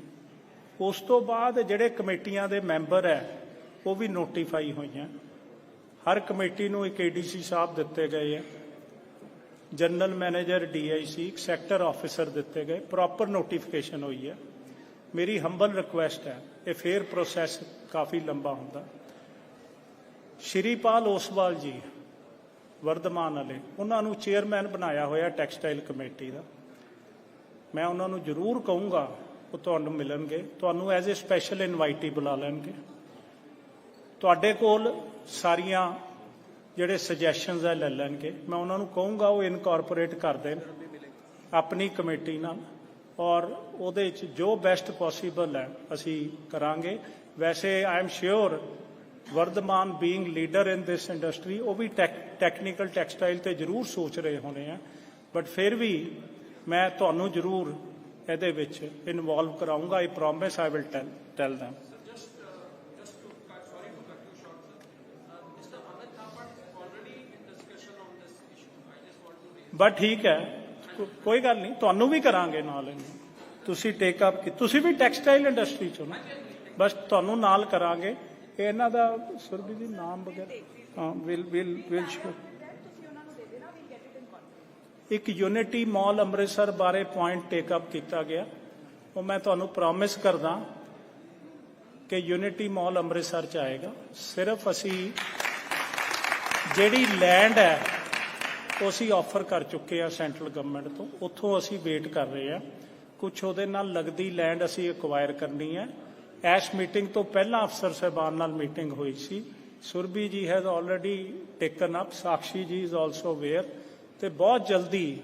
ਉਸ ਤੋਂ ਬਾਅਦ ਜਿਹੜੇ ਕਮੇਟੀਆਂ ਦੇ ਮੈਂਬਰ ਹੈ, ਉਹ ਵੀ ਨੋਟੀਫਾਈ ਹੋਈਆਂ। ਹਰ ਕਮੇਟੀ ਨੂੰ ਇੱਕ ਏਡੀਸੀ ਸਾਹਿਬ ਦਿੱਤੇ ਗਏ ਹੈ ਜਨਰਲ ਮੈਨੇਜਰ ਡੀਆਈਸੀ ਇੱਕ ਸੈਕਟਰ ਆਫੀਸਰ ਦਿੱਤੇ ਗਏ, ਪ੍ਰੋਪਰ ਨੋਟੀਫਿਕੇਸ਼ਨ ਹੋਈ ਹੈ। ਮੇਰੀ ਹੰਬਲ ਰਿਕੁਐਸਟ ਹੈ, ਇਹ ਫੇਰ ਪ੍ਰੋਸੈਸ ਕਾਫੀ ਲੰਬਾ ਹੁੰਦਾ। ਸ਼੍ਰੀਪਾਲ ਓਸਵਾਲ ਜੀ, ਵਰਧਮਾਨ ਵਾਲੇ, ਉਹਨਾਂ ਨੂੰ ਚੇਅਰਮੈਨ ਬਣਾਇਆ ਹੋਇਆ ਟੈਕਸਟਾਈਲ ਕਮੇਟੀ ਦਾ। ਮੈਂ ਉਹਨਾਂ ਨੂੰ ਜ਼ਰੂਰ ਕਹੂੰਗਾ, ਉਹ ਤੁਹਾਨੂੰ ਮਿਲਣਗੇ, ਤੁਹਾਨੂੰ ਐਜ਼ ਅ ਸਪੈਸ਼ਲ ਇਨਵਾਈਟੀ ਬੁਲਾ ਲੈਣਗੇ। ਤੁਹਾਡੇ ਕੋਲ ਸਾਰੀਆਂ ਜਿਹੜੇ ਸੁਜੈਸ਼ਨਸ ਹੈ ਲੈ ਲੈਣਗੇ। ਮੈਂ ਉਹਨਾਂ ਨੂੰ ਕਹੂੰਗਾ, ਉਹ ਇਨਕੋਰਪੋਰੇਟ ਕਰ ਦੇਣ ਆਪਣੀ ਕਮੇਟੀ ਨਾਲ ਔਰ ਉਹਦੇ ਵਿੱਚ ਜੋ ਬੈਸਟ ਪੋਸੀਬਲ ਹੈ, ਅਸੀਂ ਕਰਾਂਗੇ। ਵੈਸੇ I am sure Vardhman being leader in this industry ਉਹ ਵੀ ਟੈਕਨੀਕਲ ਟੈਕਸਟਾਈਲ ਤੇ ਜ਼ਰੂਰ ਸੋਚ ਰਹੇ ਹੋਣੇ ਆ। ਬਟ ਫਿਰ ਵੀ ਮੈਂ ਤੁਹਾਨੂੰ ਜ਼ਰੂਰ ਇਹਦੇ ਵਿੱਚ involve ਕਰਾਉਂਗਾ I promise I will tell tell them but ਠੀਕ ਹੈ। ਕੋਈ ਗੱਲ ਨਹੀਂ, ਤੁਹਾਨੂੰ ਵੀ ਕਰਾਂਗੇ ਨਾਲ ਇਹਨੂੰ। ਤੁਸੀਂ ਟੇਕ ਅਪ ਕੀ ਤੁਸੀਂ ਵੀ ਟੈਕਸਟਾਈਲ ਇੰਡਸਟਰੀ ਚੋਂ ਨਾ। ਬਸ ਤੁਹਾਨੂੰ ਨਾਲ ਕਰਾਂਗੇ। ਇਹਨਾਂ ਦਾ ਸੁਰਬੀ ਜੀ ਨਾਮ ਵਗੈਰਾ ਹਾਂ ਵਿਲ ਵਿਲ ਵਿਲ ਸ਼ੋ ਇੱਕ ਯੂਨਿਟੀ ਮਾਲ ਅੰਮ੍ਰਿਤਸਰ ਬਾਰੇ ਪੁਆਇੰਟ ਟੇਕ ਅਪ ਕੀਤਾ ਗਿਆ। ਉਹ ਮੈਂ ਤੁਹਾਨੂੰ ਪ੍ਰੋਮਿਸ ਕਰਦਾ ਕਿ ਯੂਨਿਟੀ ਮਾਲ ਅੰਮ੍ਰਿਤਸਰ ਚ ਆਏਗਾ। ਸਿਰਫ ਅਸੀਂ ਜਿਹੜੀ ਲੈਂਡ ਹੈ ਉਹ ਅਸੀਂ ਆਫਰ ਕਰ ਚੁੱਕੇ ਆ ਸੈਂਟਰਲ ਗਵਰਨਮੈਂਟ ਤੋਂ। ਉੱਥੋਂ ਅਸੀਂ ਵੇਟ ਕਰ ਰਹੇ ਆ। ਕੁਝ ਉਹਦੇ ਨਾਲ ਲੱਗਦੀ ਲੈਂਡ ਅਸੀਂ ਐਕਵਾਇਰ ਕਰਨੀ ਹੈ ਐਸ਼ ਮੀਟਿੰਗ ਤੋਂ ਪਹਿਲਾਂ ਅਫਸਰ ਸਾਹਿਬਾਨ ਨਾਲ ਮੀਟਿੰਗ ਹੋਈ ਸੀ। Surbhi ji has already taken up Sakshi ji is also aware ਤੇ ਬਹੁਤ ਜਲਦੀ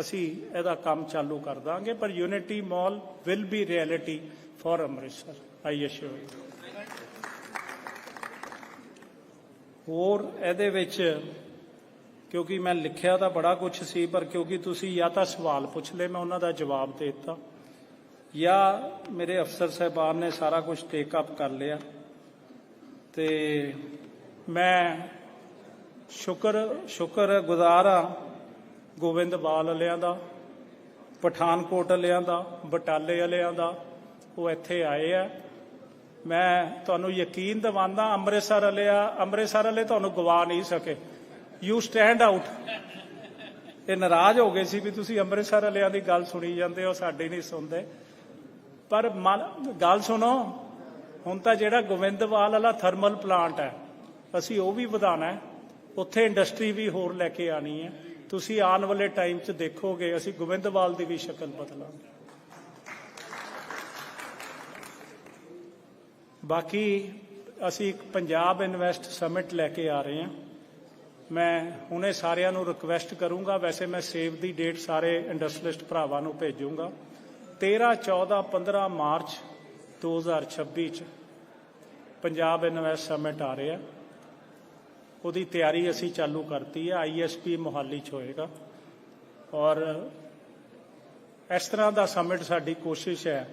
ਅਸੀਂ ਇਹਦਾ ਕੰਮ ਚਾਲੂ ਕਰ ਦਾਂਗੇ, ਪਰ Unity Mall will be reality for Amritsar I assure ਹੋਰ ਇਹਦੇ ਵਿੱਚ ਕਿਉਂਕਿ ਮੈਂ ਲਿਖਿਆ ਤਾਂ ਬੜਾ ਕੁਝ ਸੀ, ਪਰ ਕਿਉਂਕਿ ਤੁਸੀਂ ਜਾਂ ਤਾਂ ਸਵਾਲ ਪੁੱਛ ਲਏ, ਮੈਂ ਉਹਨਾਂ ਦਾ ਜਵਾਬ ਦੇ ਦਿੱਤਾ। ਜਾਂ ਮੇਰੇ ਅਫਸਰ ਸਾਹਿਬਾਨ ਨੇ ਸਾਰਾ ਕੁਝ ਟੇਕ ਅਪ ਕਰ ਲਿਆ। ਤੇ ਮੈਂ ਸ਼ੁਕਰ ਸ਼ੁਕਰ ਗੁਜ਼ਾਰ ਆ ਗੋਬਿੰਦਵਾਲ ਵਾਲਿਆਂ ਦਾ, ਪਠਾਨਕੋਟ ਵਾਲਿਆਂ ਦਾ, ਬਟਾਲੇ ਵਾਲਿਆਂ ਦਾ, ਉਹ ਇੱਥੇ ਆਏ ਆ। ਮੈਂ ਤੁਹਾਨੂੰ ਯਕੀਨ ਦਿਵਾਉਂਦਾ, ਅੰਮ੍ਰਿਤਸਰ ਵਾਲੇ ਅੰਮ੍ਰਿਤਸਰ ਵਾਲੇ ਤੁਹਾਨੂੰ ਗਵਾ ਨਹੀਂ ਸਕੇ। ਯੂ ਸਟੈਂਡ ਆਊਟ ਇਹ ਨਾਰਾਜ਼ ਹੋ ਗਏ ਸੀ ਵੀ ਤੁਸੀਂ ਅੰਮ੍ਰਿਤਸਰ ਵਾਲਿਆਂ ਦੀ ਗੱਲ ਸੁਣੀ ਜਾਂਦੇ ਹੋ, ਸਾਡੀ ਨਹੀਂ ਸੁਣਦੇ। ਪਰ ਮਨ- ਗੱਲ ਸੁਣੋ, ਹੁਣ ਤਾਂ ਜਿਹੜਾ ਗੋਬਿੰਦਵਾਲ ਵਾਲਾ ਥਰਮਲ ਪਲਾਂਟ ਹੈ, ਅਸੀਂ ਉਹ ਵੀ ਵਧਾਣਾ ਉੱਥੇ ਇੰਡਸਟਰੀ ਵੀ ਹੋਰ ਲੈ ਕੇ ਆਣੀ ਹੈ। ਤੁਸੀਂ ਆਉਣ ਵਾਲੇ ਟਾਈਮ 'ਚ ਦੇਖੋਗੇ, ਅਸੀਂ ਗੋਬਿੰਦਵਾਲ ਦੀ ਵੀ ਸ਼ਕਲ ਬਦਲਾਂਗੇ। ਬਾਕੀ ਅਸੀਂ ਇੱਕ ਪੰਜਾਬ ਇਨਵੈਸਟ ਸਮਿਟ ਲੈ ਕੇ ਆ ਰਹੇ ਹਾਂ। ਮੈਂ ਹੁਣੇ ਸਾਰਿਆਂ ਨੂੰ ਰਿਕਵੈਸਟ ਕਰੂੰਗਾ, ਵੈਸੇ ਮੈਂ ਸੇਵ ਦੀ ਡੇਟ ਸਾਰੇ ਇੰਡਸਟਰੀਲਿਸਟ ਭਰਾਵਾਂ ਨੂੰ ਭੇਜੂੰਗਾ। 13 14 15 ਮਾਰਚ 2026 ਚ ਪੰਜਾਬ ਇਨਵੈਸਟ ਸਮਿਟ ਆ ਰਿਹਾ। ਉਹਦੀ ਤਿਆਰੀ ਅਸੀਂ ਚਾਲੂ ਕਰਤੀ ਹੈ ਆਈਐਸਪੀ ਮੋਹਾਲੀ ਚ ਹੋਏਗਾ। ਔਰ ਇਸ ਤਰ੍ਹਾਂ ਦਾ ਸਮਿਟ ਸਾਡੀ ਕੋਸ਼ਿਸ਼ ਹੈ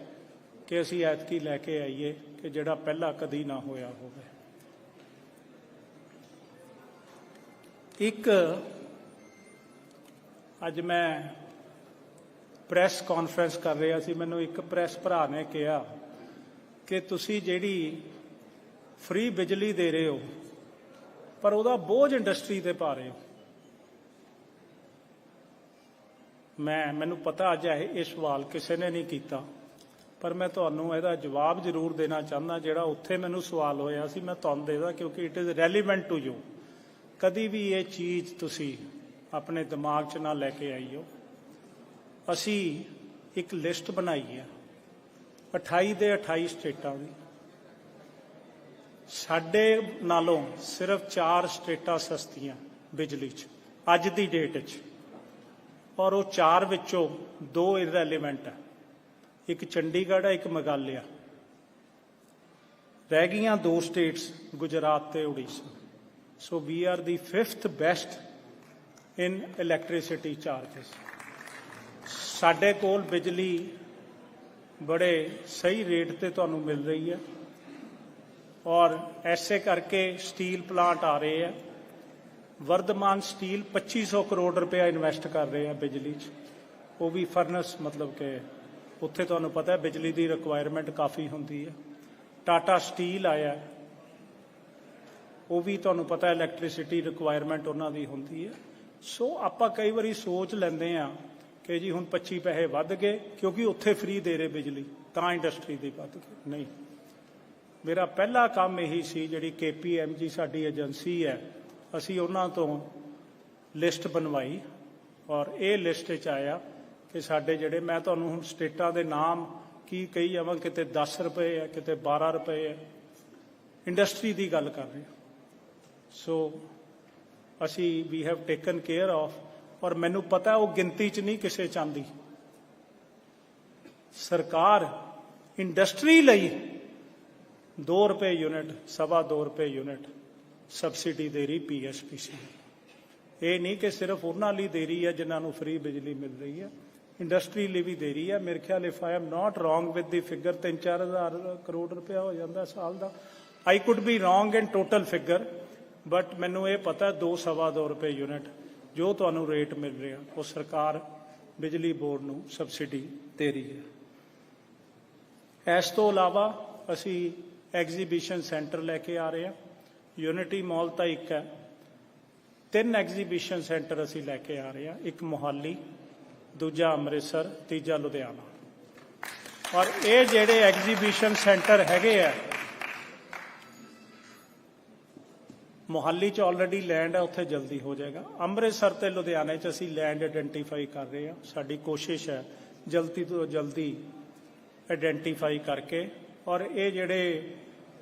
ਕਿ ਅਸੀਂ ਐਤਕੀ ਲੈ ਕੇ ਆਈਏ ਕਿ ਜਿਹੜਾ ਪਹਿਲਾਂ ਕਦੀ ਨਾ ਹੋਇਆ ਹੋਵੇ। ਇੱਕ ਅੱਜ ਮੈਂ ਪ੍ਰੈਸ ਕਾਨਫਰੰਸ ਕਰ ਰਿਹਾ ਸੀ, ਮੈਨੂੰ ਇੱਕ ਪ੍ਰੈਸ ਭਰਾ ਨੇ ਕਿਹਾ ਕਿ ਤੁਸੀਂ ਜਿਹੜੀ ਫ੍ਰੀ ਬਿਜਲੀ ਦੇ ਰਹੇ ਹੋ, ਪਰ ਉਹਦਾ ਬੋਝ ਇੰਡਸਟਰੀ ਤੇ ਪਾ ਰਹੇ ਹੋ। ਮੈਂ, ਮੈਨੂੰ ਪਤਾ ਅੱਜ ਇਹ ਇਹ ਸਵਾਲ ਕਿਸੇ ਨੇ ਨਹੀਂ ਕੀਤਾ, ਪਰ ਮੈਂ ਤੁਹਾਨੂੰ ਇਹਦਾ ਜਵਾਬ ਜ਼ਰੂਰ ਦੇਣਾ ਚਾਹੁੰਦਾ, ਜਿਹੜਾ ਉੱਥੇ ਮੈਨੂੰ ਸਵਾਲ ਹੋਇਆ ਸੀ, ਮੈਂ ਤੁਹਾਨੂੰ ਦੇਦਾ, ਕਿਉਂਕਿ it is relevant to you ਕਦੀ ਵੀ ਇਹ ਚੀਜ਼ ਤੁਸੀਂ ਆਪਣੇ ਦਿਮਾਗ 'ਚ ਨਾ ਲੈ ਕੇ ਆਈਓ। ਅਸੀਂ ਇੱਕ ਲਿਸਟ ਬਣਾਈ ਹੈ 28 ਦੇ 28 ਸਟੇਟਾਂ ਦੀ। ਸਾਡੇ ਨਾਲੋਂ ਸਿਰਫ 4 ਸਟੇਟਾਂ ਸਸਤੀਆਂ ਬਿਜਲੀ 'ਚ, ਅੱਜ ਦੀ ਡੇਟ 'ਚ। ਔਰ ਉਹ ਚਾਰ ਵਿੱਚੋਂ ਦੋ ਇਰਰੈਲੇਵੈਂਟ ਹੈ। ਇੱਕ ਚੰਡੀਗੜ੍ਹ ਹੈ, ਇੱਕ ਮੇਘਾਲਿਆ। ਰਹਿ ਗਈਆਂ ਦੋ ਸਟੇਟਸ, ਗੁਜਰਾਤ ਤੇ Orissa. So we are the fifth best in electricity charges ਸਾਡੇ ਕੋਲ ਬਿਜਲੀ ਬੜੇ ਸਹੀ ਰੇਟ ਤੇ ਤੁਹਾਨੂੰ ਮਿਲ ਰਹੀ ਹੈ ਔਰ ਐਸੇ ਕਰਕੇ ਸਟੀਲ ਪਲਾਂਟ ਆ ਰਹੇ ਆ ਵਰਧਮਾਨ ਸਟੀਲ 2500 ਕਰੋੜ ਰੁਪਇਆ ਇਨਵੈਸਟ ਕਰ ਰਹੇ ਆ ਬਿਜਲੀ 'ਚ। ਉਹ ਵੀ ਫਰਨਸ ਮਤਲਬ ਕਿ ਉੱਥੇ ਤੁਹਾਨੂੰ ਪਤਾ ਹੈ ਬਿਜਲੀ ਦੀ ਰਿਕੁਆਇਰਮੈਂਟ ਕਾਫੀ ਹੁੰਦੀ ਹੈ। ਟਾਟਾ ਸਟੀਲ ਆਇਆ। ਉਹ ਵੀ ਤੁਹਾਨੂੰ ਪਤਾ ਹੈ ਇਲੈਕਟ੍ਰਿਸਿਟੀ ਰਿਕੁਆਇਰਮੈਂਟ ਉਹਨਾਂ ਦੀ ਹੁੰਦੀ ਹੈ। ਸੋ ਆਪਾਂ ਕਈ ਵਾਰੀ ਸੋਚ ਲੈਂਦੇ ਆ ਕਿ ਜੀ ਹੁਣ 25 ਪੈਸੇ ਵੱਧ ਗਏ, ਕਿਉਂਕਿ ਉੱਥੇ ਫ੍ਰੀ ਦੇ ਰਹੇ ਬਿਜਲੀ, ਤਾਂ ਇੰਡਸਟਰੀ ਦੀ ਵੱਧ ਗਈ। ਨਹੀਂ। ਮੇਰਾ ਪਹਿਲਾ ਕੰਮ ਇਹੀ ਸੀ, ਜਿਹੜੀ KPMG ਸਾਡੀ ਏਜੰਸੀ ਹੈ, ਅਸੀਂ ਉਹਨਾਂ ਤੋਂ ਲਿਸਟ ਬਣਵਾਈ ਔਰ ਇਹ ਲਿਸਟ 'ਚ ਆਇਆ ਕਿ ਸਾਡੇ ਜਿਹੜੇ, ਮੈਂ ਤੁਹਾਨੂੰ ਹੁਣ ਸਟੇਟਾਂ ਦੇ ਨਾਮ ਕੀ ਕਹੀ ਜਾਵਾਂ, ਕਿਤੇ 10 ਰੁਪਏ ਹੈ, ਕਿਤੇ 12 ਰੁਪਏ ਹੈ। ਇੰਡਸਟਰੀ ਦੀ ਗੱਲ ਕਰ ਰਹੇ। ਹਾਂ ਸੋ ਅਸੀਂ we have taken care of our ਮੈਨੂੰ ਪਤਾ ਉਹ ਗਿਣਤੀ 'ਚ ਨਹੀਂ ਕਿਸੇ ਚਾਂਦੀ ਸਰਕਾਰ ਇੰਡਸਟਰੀ ਲਈ 2 ਰੁਪਏ ਯੂਨਿਟ ਸਵਾ 2 ਰੁਪਏ ਯੂਨਿਟ ਸਬਸਿਡੀ ਦੇ ਰਹੀ ਪੀਐਸਪੀਸੀ ਇਹ ਨਹੀਂ ਕਿ ਸਿਰਫ ਉਹਨਾਂ ਲਈ ਦੇ ਰਹੀ ਹੈ ਜਿਨ੍ਹਾਂ ਨੂੰ ਫ੍ਰੀ ਬਿਜਲੀ ਮਿਲ ਰਹੀ ਹੈ। ਇੰਡਸਟਰੀ ਲਈ ਵੀ ਦੇ ਰਹੀ ਹੈ। ਮੇਰੇ ਖਿਆਲ if I am not wrong with the figure 3-4000 crore ਰੁਪਇਆ ਹੋ ਜਾਂਦਾ ਸਾਲ ਦਾ। I could be wrong in total figure but ਮੈਨੂੰ ਇਹ ਪਤਾ 2 ਸਵਾ 2 ਰੁਪਏ ਯੂਨਿਟ ਜੋ ਤੁਹਾਨੂੰ ਰੇਟ ਮਿਲ ਰਿਹਾ, ਉਹ ਸਰਕਾਰ ਬਿਜਲੀ ਬੋਰਡ ਨੂੰ ਸਬਸਿਡੀ ਦੇ ਰਹੀ ਹੈ। ਇਸ ਤੋਂ ਇਲਾਵਾ ਅਸੀਂ ਐਗਜ਼ੀਬਿਸ਼ਨ ਸੈਂਟਰ ਲੈ ਕੇ ਆ ਰਹੇ ਹਾਂ। ਯੂਨਿਟੀ ਮਾਲ ਤਾਂ ਇੱਕ ਹੈ। ਤਿੰਨ ਐਗਜ਼ੀਬਿਸ਼ਨ ਸੈਂਟਰ ਅਸੀਂ ਲੈ ਕੇ ਆ ਰਹੇ ਹਾਂ। ਇੱਕ ਮੋਹਾਲੀ, ਦੂਜਾ ਅੰਮ੍ਰਿਤਸਰ, ਤੀਜਾ ਲੁਧਿਆਣਾ। ਔਰ ਇਹ ਜਿਹੜੇ ਐਗਜ਼ੀਬਿਸ਼ਨ ਸੈਂਟਰ ਹੈਗੇ ਆ ਮੋਹਾਲੀ ਚ ਆਲਰੇਡੀ ਲੈਂਡ ਹੈ ਉੱਥੇ ਜਲਦੀ ਹੋ ਜਾਏਗਾ। ਅੰਮ੍ਰਿਤਸਰ ਤੇ ਲੁਧਿਆਣੇ ਚ ਅਸੀਂ ਲੈਂਡ ਆਇਡੈਂਟੀਫਾਈ ਕਰ ਰਹੇ ਹਾਂ ਸਾਡੀ ਕੋਸ਼ਿਸ਼ ਹੈ ਜਲਦੀ ਤੋਂ ਜਲਦੀ ਆਇਡੈਂਟੀਫਾਈ ਕਰਕੇ ਔਰ ਇਹ ਜਿਹੜੇ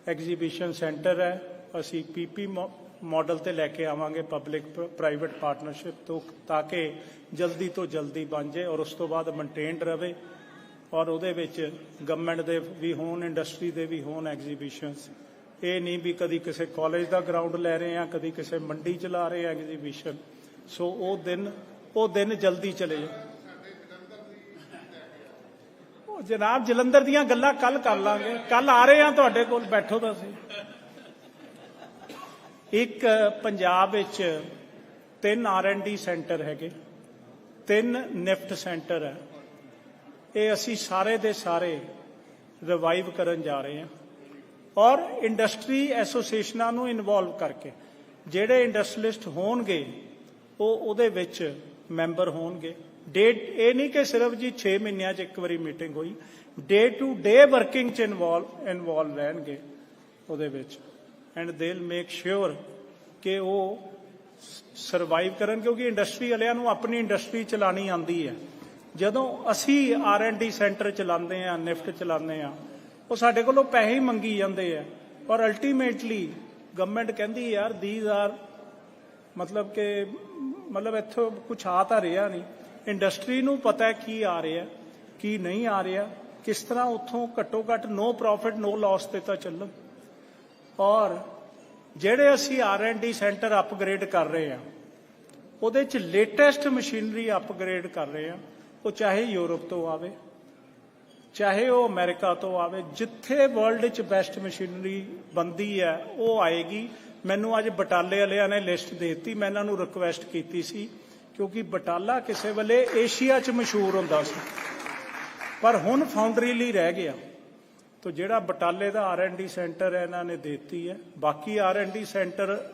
ਐਗਜ਼ੀਬਿਸ਼ਨ ਸੈਂਟਰ ਹੈ, ਅਸੀਂ ਪੀਪੀ ਮਾਡਲ ਤੇ ਲੈ ਕੇ ਆਵਾਂਗੇ ਪਬਲਿਕ ਪ੍ਰਾਈਵੇਟ ਪਾਰਟਨਰਸ਼ਿਪ ਤੋਂ, ਤਾਂ ਕਿ ਜਲਦੀ ਤੋਂ ਜਲਦੀ ਬਣ ਜਾਏ ਔਰ ਉਸ ਤੋਂ ਬਾਅਦ ਮੇਨਟੇਨਡ ਰਵੇ ਔਰ ਉਹਦੇ ਵਿੱਚ ਗਵਰਨਮੈਂਟ ਦੇ ਵੀ ਹੋਣ ਇੰਡਸਟਰੀ ਦੇ ਵੀ ਹੋਣ ਐਗਜ਼ੀਬਿਸ਼ਨਸ ਇਹ ਨਹੀਂ ਵੀ ਕਦੀ ਕਿਸੇ ਕਾਲਜ ਦਾ ਗਰਾਊਂਡ ਲੈ ਰਹੇ ਆ ਕਦੀ ਕਿਸੇ ਮੰਡੀ ਚਲਾ ਰਹੇ ਆ ਐਗਜ਼ੀਬਿਸ਼ਨ ਸੋ ਉਹ ਦਿਨ ਉਹ ਦਿਨ ਜਲਦੀ ਚਲੇ ਜਾਣ ਉਹ ਜਨਾਬ ਜਲੰਧਰ ਦੀਆਂ ਗੱਲਾਂ ਕੱਲ ਕਰ ਲਾਂਗੇ। ਕੱਲ ਆ ਰਹੇ ਆ ਤੁਹਾਡੇ ਕੋਲ, ਬੈਠੋ ਤਾਂ ਸਹੀ। ਇੱਕ ਪੰਜਾਬ ਵਿੱਚ ਤਿੰਨ ਡੀ ਸੈਂਟਰ ਹੈਗੇ। ਤਿੰਨ ਨਿਫਟ ਸੈਂਟਰ ਹੈ। ਇਹ ਅਸੀਂ ਸਾਰੇ ਦੇ ਸਾਰੇ ਰਿਵਾਈਵ ਕਰਨ ਜਾ ਰਹੇ ਹਾਂ। ਔਰ ਇੰਡਸਟਰੀ ਐਸੋਸੀਏਸ਼ਨਾਂ ਨੂੰ ਇਨਵੋਲਵ ਕਰਕੇ ਜਿਹੜੇ ਇੰਡਸਟਰੀਲਿਸਟ ਹੋਣਗੇ, ਉਹ ਉਹਦੇ ਵਿੱਚ ਮੈਂਬਰ ਹੋਣਗੇ। ਡੇਟ ਇਹ ਨਹੀਂ ਕਿ ਸਿਰਫ ਜੀ 6 ਮਹੀਨਿਆਂ 'ਚ ਇੱਕ ਵਾਰੀ ਮੀਟਿੰਗ ਹੋਈ ਡੇ ਟੂ ਡੇ ਵਰਕਿੰਗ 'ਚ ਇਨਵੋਲਵ ਇਨਵੋਲਵ ਰਹਿਣਗੇ ਉਹਦੇ ਵਿੱਚ। And they will make sure ਕਿ ਉਹ ਸਰਵਾਈਵ ਕਰਨ, ਕਿਉਂਕਿ ਇੰਡਸਟਰੀ ਵਾਲਿਆਂ ਨੂੰ ਆਪਣੀ ਇੰਡਸਟਰੀ ਚਲਾਣੀ ਆਉਂਦੀ ਹੈ। ਜਦੋਂ ਅਸੀਂ ਆਰ ਐਂਡ ਡੀ ਸੈਂਟਰ ਚਲਾਉਂਦੇ ਆ ਨਿਫਟ ਚਲਾਉਂਦੇ ਆ ਉਹ ਸਾਡੇ ਕੋਲੋਂ ਪੈਸੇ ਹੀ ਮੰਗੀ ਜਾਂਦੇ ਆ। ਔਰ ਅਲਟੀਮੇਟਲੀ ਗਵਰਨਮੈਂਟ ਕਹਿੰਦੀ ਯਾਰ ਥੀਸ ਆਰ ਮਤਲਬ ਕਿ ਮਤਲਬ ਇੱਥੋਂ ਕੁਝ ਆ ਤਾਂ ਰਿਹਾ ਨਹੀਂ। ਇੰਡਸਟਰੀ ਨੂੰ ਪਤਾ ਹੈ ਕੀ ਆ ਰਿਹਾ, ਕੀ ਨਹੀਂ ਆ ਰਿਹਾ, ਕਿਸ ਤਰ੍ਹਾਂ ਉੱਥੋਂ ਘੱਟੋ ਘੱਟ ਨੋ ਪ੍ਰੋਫਿਟ ਨੋ ਲਾਸ ਤੇ ਤਾਂ ਚੱਲਣ ਔਰ ਜਿਹੜੇ ਅਸੀਂ ਡੀ ਸੈਂਟਰ ਅਪਗ੍ਰੇਡ ਕਰ ਰਹੇ ਆ, ਉਹਦੇ ਚ ਲੇਟੈਸਟ ਮਸ਼ੀਨਰੀ ਅਪਗ੍ਰੇਡ ਕਰ ਰਹੇ ਆ, ਉਹ ਚਾਹੇ ਯੂਰਪ ਤੋਂ ਆਵੇ ਚਾਹੇ ਉਹ ਅਮਰੀਕਾ ਤੋਂ ਆਵੇ, ਜਿੱਥੇ ਵਰਲਡ 'ਚ ਬੈਸਟ ਮਸ਼ੀਨਰੀ ਬੰਦੀ ਹੈ, ਉਹ ਆਏਗੀ। ਮੈਨੂੰ ਅੱਜ ਬਟਾਲੇ ਵਾਲਿਆਂ ਨੇ ਲਿਸਟ ਦੇ ਦਿੱਤੀ। ਮੈਂ ਇਹਨਾਂ ਨੂੰ ਰਿਕੁਐਸਟ ਕੀਤੀ ਸੀ, ਕਿਉਂਕਿ ਬਟਾਲਾ ਕਿਸੇ ਵੇਲੇ ਏਸ਼ੀਆ 'ਚ ਮਸ਼ਹੂਰ ਹੁੰਦਾ ਸੀ। ਪਰ ਹੁਣ ਫਾਊਂਡਰੀ ਲਈ ਰਹਿ ਗਿਆ। ਤੋ ਜਿਹੜਾ ਬਟਾਲੇ ਦਾ ਡੀ ਸੈਂਟਰ ਹੈ, ਇਹਨਾਂ ਨੇ ਦਿੱਤੀ ਹੈ। ਬਾਕੀ ਡੀ ਸੈਂਟਰ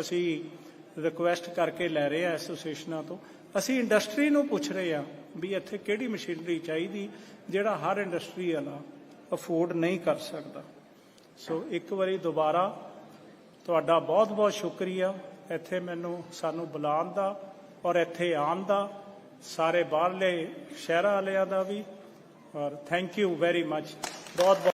ਅਸੀਂ ਰਿਕੁਐਸਟ ਕਰਕੇ ਲੈ ਰਹੇ ਆ ਐਸੋਸੀਏਸ਼ਨਾਂ ਤੋਂ। ਅਸੀਂ ਇੰਡਸਟਰੀ ਨੂੰ ਪੁੱਛ ਰਹੇ ਆ ਵੀ ਇੱਥੇ ਕਿਹੜੀ ਮਸ਼ੀਨਰੀ ਚਾਹੀਦੀ ਜਿਹੜਾ ਹਰ ਇੰਡਸਟਰੀ ਵਾਲਾ ਅਫੋਰਡ ਨਹੀਂ ਕਰ ਸਕਦਾ। ਸੋ ਇੱਕ ਵਾਰੀ ਦੁਬਾਰਾ ਤੁਹਾਡਾ ਬਹੁਤ ਬਹੁਤ ਸ਼ੁਕਰੀਆ। ਇੱਥੇ ਮੈਨੂੰ, ਸਾਨੂੰ ਬੁਲਾਉਣ ਦਾ ਔਰ ਇੱਥੇ ਆਉਣ ਦਾ, ਸਾਰੇ ਬਾਹਰਲੇ ਸ਼ਹਿਰਾਂ ਵਾਲਿਆਂ ਦਾ ਵੀ ਔਰ ਥੈਂਕ ਯੂ ਵੈਰੀ ਮੱਚ ਬਹੁਤ ਬਹੁਤ